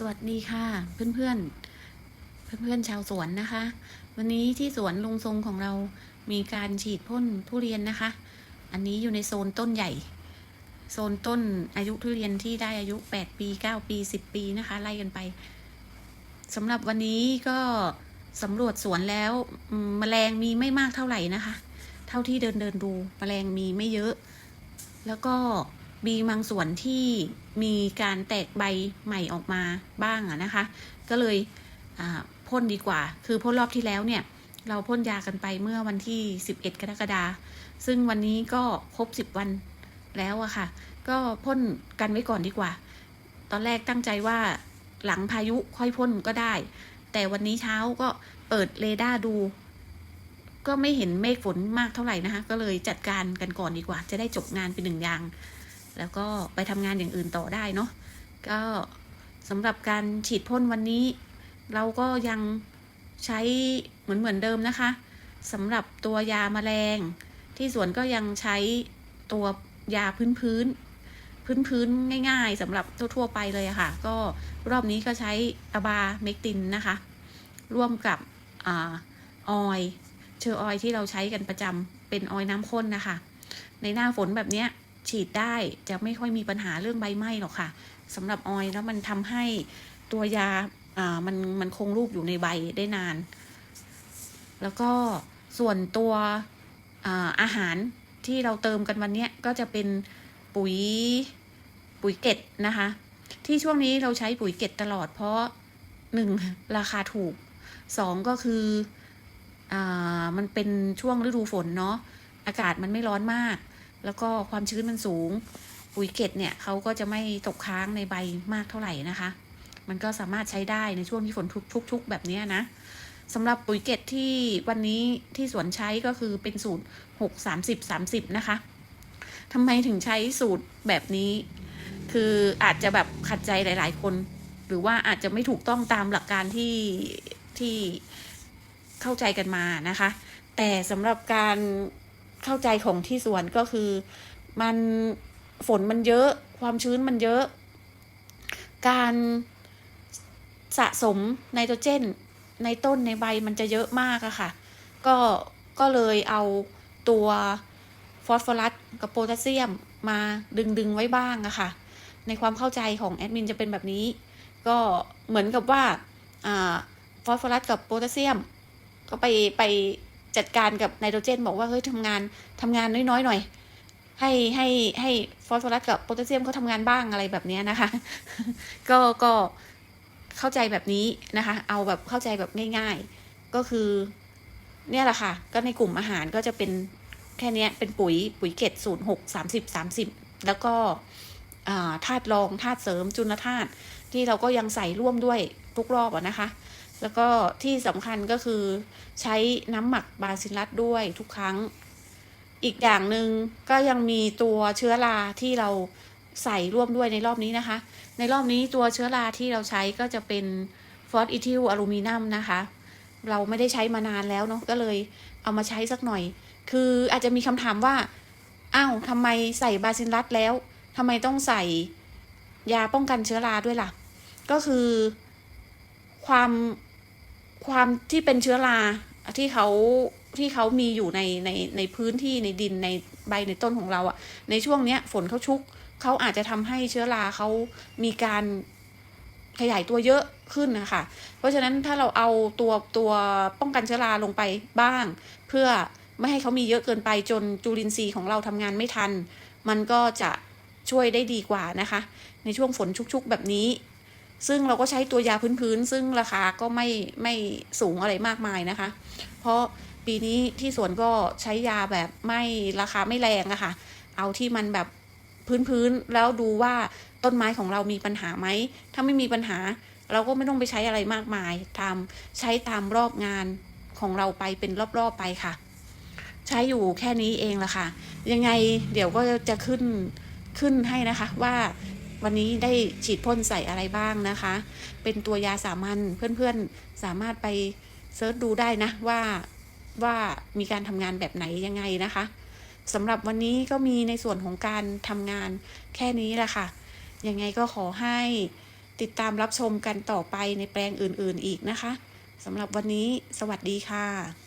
สวัสดีค่ะ เพื่อนเพื่อนเพื่อนๆชาวสวนนะคะ วันนี้ที่สวนลุงทรงของเรามีการฉีดพ่นทุเรียนนะคะ อันนี้อยู่ในโซนต้นใหญ่ โซนต้นอายุทุเรียนที่ได้อายุ 8 ปี 9 ปี 10 ปีนะคะ ไล่กันไปสำหรับวันนี้ก็สำรวจสวนแล้วมแมลงมีไม่มากเท่าไหร่นะคะ เท่าที่เดินเดินดูแมลงมีไม่เยอะ แล้วก็ มีบางส่วนที่มีการแตกใบใหม่ออกมาบ้างอะนะคะ ก็เลยพ่นดีกว่า คือพ่นรอบที่แล้วเนี่ย เราพ่นยากันไปเมื่อวันที่ 11 กรกฎาคมซึ่งวันนี้ก็ครบ 10 วันแล้วอะค่ะ ก็พ่นกันไว้ก่อนดีกว่า ตอนแรกตั้งใจว่าหลังพายุค่อยพ่นก็ได้ แต่วันนี้เช้าก็เปิดเรดาร์ดู ก็ไม่เห็นเมฆฝนมากเท่าไหร่นะคะ ก็เลยจัดการกันก่อนดีกว่า จะได้จบงานเป็นหนึ่งอย่าง แล้วก็ไปทำงานอย่างอื่นต่อได้เนาะก็สำหรับการฉีดพ่นวันนี้ เราก็ยังใช้เหมือนเหมือนเดิมนะคะสำหรับตัวยาแมลง ที่สวนก็ยังใช้ตัวยาพื้นพื้นพื้นพื้นง่ายๆสำหรับทั่วๆไปเลยค่ะ ก็รอบนี้ก็ใช้อะบาเมกตินนะคะ ร่วมกับอออยเชอร์ออยที่เราใช้กันประจำเป็นออยน้ำข้นนะคะ ในหน้าฝนแบบเนี้ย ฉีดได้จะไม่ค่อยมีปัญหาเรื่องใบไหม้หรอกค่ะสำหรับออยแล้วมันทำให้ตัวยาอ่ามันมันคงรูปอยู่ในใบได้นาน แล้วก็ส่วนตัวอาอาหารที่เราเติมกันวันนี้ก็จะเป็นปุ๋ยปุ๋ยเกตนะคะ ที่ช่วงนี้เราใช้ปุ๋ยเกตตลอดเพราะหนึ่งราคาถูกสองก็คืออ่ามันเป็นช่วงฤดูฝนเนาะอากาศมันไม่ร้อนมาก แล้วก็ความชื้นมันสูง ปุ๋ยเกตเนี่ยเขาก็จะไม่ตกค้างในใบมากเท่าไหร่นะคะ มันก็สามารถใช้ได้ในช่วงที่ฝนชุกๆแบบนี้นะสำหรับปุ๋ยเกตที่วันนี้ที่สวนใช้ก็คือเป็นสูตร 6 30 30 นะคะทำไมถึงใช้สูตรแบบนี้ คืออาจจะแบบขัดใจหลาย ๆ คน หรือว่าอาจจะไม่ถูกต้องตามหลักการที่ที่เข้าใจกันมานะคะ แต่สำหรับการ เข้าใจของที่สวนก็คือมันฝนมันเยอะ ความชื้นมันเยอะ การสะสมไนโตรเจน ในต้นในใบมันจะเยอะมากอะค่ะ ก็ก็เลยเอาตัวฟอสฟอรัสกับโพแทสเซียมมาดึงดึงไว้บ้างอะค่ะ ในความเข้าใจของแอดมินจะเป็นแบบนี้ ก็เหมือนกับว่าฟอสฟอรัสกับโพแทสเซียม ก็ไปไป จัดการกับไนโตรเจน บอกว่าเฮ้ยทำงานทำงานน้อยๆหน่อย ให้ให้ให้ฟอสฟอรัสกับโพแทสเซียมเขาทำงานบ้างอะไรแบบเนี้ยนะคะ ก็ก็เข้าใจแบบนี้นะคะ เอาแบบเข้าใจแบบง่าย ๆ ก็คือ เนี่ยแหละค่ะ ก็ในกลุ่มอาหารก็จะเป็นแค่นี้เป็นปุ๋ยปุ๋ยเกตศูนย์หกสามสิบสามสิบแล้วก็ธาตุรองธาตุเสริมจุลธาตุที่เราก็ยังใส่ร่วมด้วยทุกรอบอะนะคะ แล้วก็ที่สำคัญก็คือใช้น้ำหมักบาซิลัสด้วยทุกครั้ง อีกอย่างหนึ่งก็ยังมีตัวเชื้อราที่เราใส่ร่วมด้วยในรอบนี้นะคะ ในรอบนี้ตัวเชื้อราที่เราใช้ก็จะเป็นฟอสอิทิลอลูมิเนียมนะคะ เราไม่ได้ใช้มานานแล้วเนาะก็เลยเอามาใช้สักหน่อย คืออาจจะมีคำถามว่าอ้าวทำไมใส่บาซิลัสแล้วทำไมต้องใส่ยาป้องกันเชื้อราด้วยล่ะ ก็คือความ ความที่เป็นเชื้อราที่เขาที่เขามีอยู่ในในในพื้นที่ในดินในใบในต้นของเราอะในช่วงเนี้ยฝนเขาชุกเขาอาจจะทำให้เชื้อราเขามีการขยายตัวเยอะขึ้นนะคะ เพราะฉะนั้นถ้าเราเอาตัวตัวป้องกันเชื้อราลงไปบ้าง เพื่อไม่ให้เขามีเยอะเกินไปจนจุลินทรีย์ของเราทำงานไม่ทัน มันก็จะช่วยได้ดีกว่านะคะ ในช่วงฝนชุกๆแบบนี้ ซึ่งเราก็ใช้ตัวยาพื้นๆ ซึ่งราคาก็ไม่ไม่สูงอะไรมากมายนะคะ เพราะปีนี้ที่สวนก็ใช้ยาแบบไม่ราคาไม่แรงอะคะ่ะ เอาที่มันแบบพื้นๆ แล้วดูว่าต้นไม้ของเรามีปัญหาไหม ถ้าไม่มีปัญหาเราก็ไม่ต้องไปใช้อะไรมากมายทำใช้ตามรอบงานของเราไปเป็นรอบๆไปค่ะ ใช้อยู่แค่นี้เองละค่ะ ยังไงเดี๋ยวก็จะขึ้นขึ้นให้นะคะว่า วันนี้ได้ฉีดพ่นใส่อะไรบ้างนะคะ เป็นตัวยาสามัญเพื่อนๆสามารถไปเซิร์ชดูได้นะว่าว่ามีการทำงานแบบไหนยังไงนะคะสำหรับวันนี้ก็มีในส่วนของการทำงานแค่นี้แหละค่ะ ยังไงก็ขอให้ติดตามรับชมกันต่อไปในแปลงอื่นๆอีกนะคะสำหรับวันนี้สวัสดีค่ะ